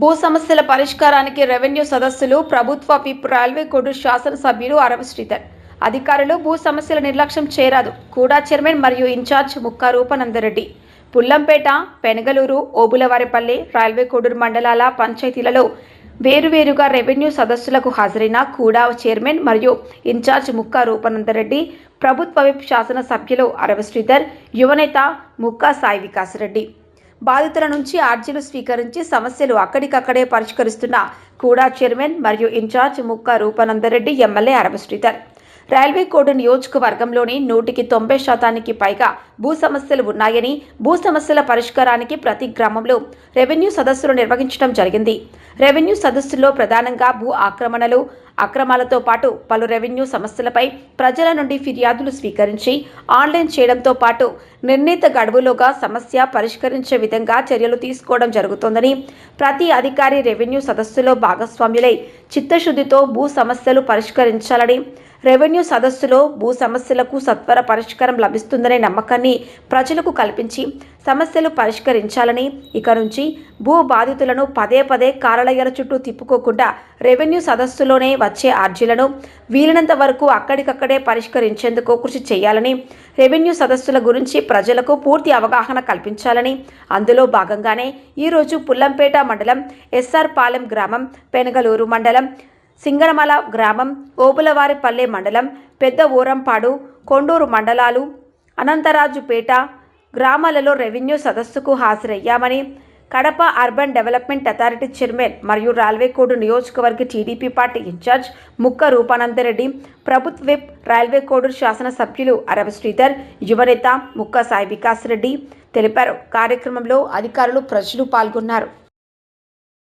భూ సమస్యల పరిష్కారానికి రెవెన్యూ సదస్సులు ప్రభుత్వ విప్ రైల్వే కోడు శాసనసభ్యులు అరవ శ్రీధర్. అధికారులు భూ సమస్యల నిర్లక్ష్యం చేరాదు. కూడా చైర్మన్ మరియు ఇన్ఛార్జ్ ముక్కా రూపానందరెడ్డి. పుల్లంపేట పెనగలూరు ఓబులవారిపల్లి రైల్వే కోడూరు మండలాల పంచాయతీలలో వేరువేరుగా రెవెన్యూ సదస్సులకు హాజరైన కూడా చైర్మన్ మరియు ఇన్ఛార్జ్ ముక్కా రూపానందరెడ్డి ప్రభుత్వ విప్ శాసనసభ్యులు అరవ శ్రీధర్ యువనేత ముక్కా సాయి వికాస్ రెడ్డి బాధితుల నుంచి ఆర్జీలు స్వీకరించి సమస్యలు అక్కడికక్కడే పరిష్కరిస్తున్న కూడా చైర్మన్ మరియు in-charge Mukka Rupanandareddy MLA Arava Sridhar. Railway code నియోజకవర్గంలోని నూటికి తొంభై శాతానికి పైగా భూ సమస్యలు ఉన్నాయని భూ సమస్యల పరిష్కారానికి ప్రతి గ్రామంలో రెవెన్యూ సదస్సులు నిర్వహించడం జరిగింది. రెవెన్యూ సదస్సుల్లో ప్రధానంగా భూ ఆక్రమణలు అక్రమాలతో పాటు పలు రెవెన్యూ సమస్యలపై ప్రజల నుండి ఫిర్యాదులు స్వీకరించి ఆన్లైన్ చేయడంతో పాటు నిర్ణీత గడువులోగా సమస్య పరిష్కరించే విధంగా చర్యలు తీసుకోవడం జరుగుతోందని ప్రతి అధికారి రెవెన్యూ సదస్సులో భాగస్వామ్యులై చిత్తశుద్ధితో భూ సమస్యలు పరిష్కరించాలని రెవెన్యూ సదస్సులో భూ సమస్యలకు సత్వర పరిష్కారం లభిస్తుందనే నమ్మకాన్ని ప్రజలకు కల్పించి సమస్యలు పరిష్కరించాలని ఇక నుంచి భూ బాధితులను పదే పదే కార్యాలయాల చుట్టూ తిప్పుకోకుండా రెవెన్యూ సదస్సులోనే వచ్చే అర్జీలను వీలైనంత వరకు అక్కడికక్కడే పరిష్కరించేందుకు కృషి చేయాలని రెవెన్యూ సదస్సుల గురించి ప్రజలకు పూర్తి అవగాహన కల్పించాలని. అందులో భాగంగానే ఈరోజు పుల్లంపేట మండలం ఎస్ఆర్ పాలెం గ్రామం పెనగలూరు మండలం సింగనమల గ్రామం ఓబులవారిపల్లె మండలం పెద్ద ఊరంపాడు కొండూరు మండలాలు అనంతరాజుపేట గ్రామాలలో రెవెన్యూ సదస్సుకు హాజరయ్యామని Kadapa urban development authority chairman మరియు రైల్వే కోడ్ నియోజకవర్గ TDP party in-charge Mukka Rupanandareddy ప్రభుత్వ విప్ రైల్వే కోడ్ శాసనసభ్యులు అరవ శ్రీధర్ యువనేత ముక్క సాయి వికాస్ రెడ్డి తెలిపారు. కార్యక్రమంలో అధికారులు ప్రజలు పాల్గొన్నారు.